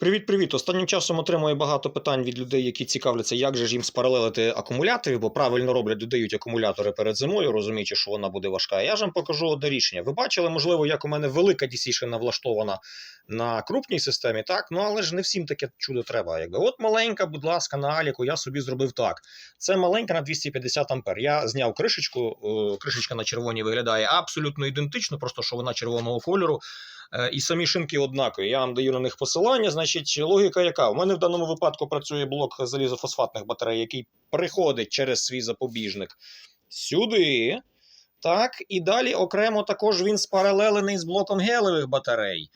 Привіт-привіт. Останнім часом отримую багато питань від людей, які цікавляться, як же ж їм спаралелити акумулятори, бо правильно роблять, додають акумулятори перед зимою, розуміючи, що вона буде важка. Я ж вам покажу одне рішення. Ви бачили, можливо, як у мене велика DC-шина влаштована на крупній системі, так? Ну але ж не всім таке чудо треба. Якби от маленька, будь ласка, на Аліку я собі зробив так. Це маленька на 250 ампер. Я зняв кришечку, е, кришечка на червоній виглядає абсолютно ідентично, просто що вона червоного кольору. Е, І самі шинки однакові. Я вам даю на них посилання. Значить, логіка яка? У мене в даному випадку працює блок залізофосфатних батарей, який приходить через свій запобіжник сюди. Так, і далі окремо також він спаралелений з блоком гелевих батарей.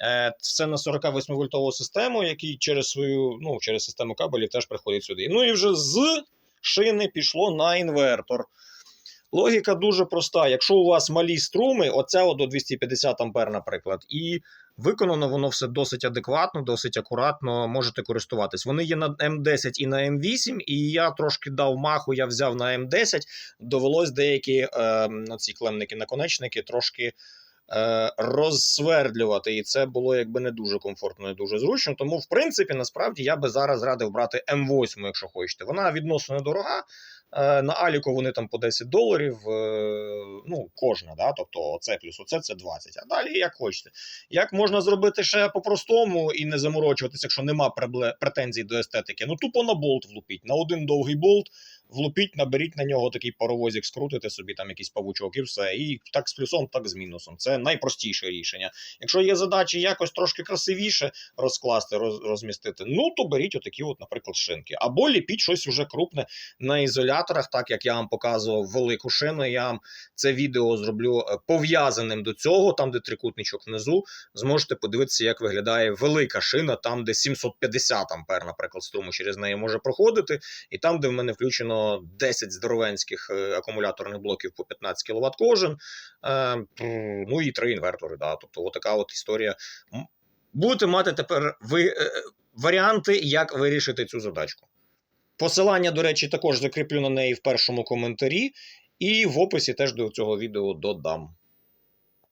Е, Це на 48 вольтову систему, який через свою, ну, через систему кабелів теж приходить сюди. Ну і вже з шини пішло на інвертор. Логіка дуже проста. Якщо у вас малі струми, от до 250 ампер, наприклад, і виконано воно все досить адекватно, досить акуратно, можете користуватись. Вони є на М10 і на М8, і я трошки дав маху, я взяв на М10. Довелось деякі е, ці клемники, наконечники трошки. Розсвердлювати, і це було якби не дуже комфортно, не дуже зручно. Тому, в принципі, насправді я би зараз радив брати М8, якщо хочете. Вона відносно недорога. Е, На Аліку вони там по 10 доларів, е, ну, кожна, да? тобто оце плюс оце це 20. А далі як хочете. Як можна зробити ще по-простому і не заморочуватися, якщо нема претензій до естетики? Ну, тупо на болт влупіть. На один довгий болт влупіть, наберіть на нього такий паровозик, скрутите собі там якийсь павучок і все. І так з плюсом, так з мінусом. Це найпростіше рішення. Якщо є задачі якось трошки красивіше розкласти, роз, розмістити, ну то беріть отакі, от, наприклад, шинки. Або ліпіть щось уже крупне на ізоляторах, так як я вам показував велику шину. Я вам це відео зроблю е, пов'язаним до цього, там, де трикутничок внизу. Зможете подивитися, як виглядає велика шина, там, де 750 ампер, наприклад, струму через неї може проходити, і там, де в мене включено 10 здоровенських е, акумуляторних блоків по 15 кВт кожен. Е, ну і три інвертори. Да. Тобто, отака от історія. Будете мати тепер ви, е, варіанти, як вирішити цю задачку. Посилання, до речі, також закріплю на неї в першому коментарі, і в описі теж до цього відео додам.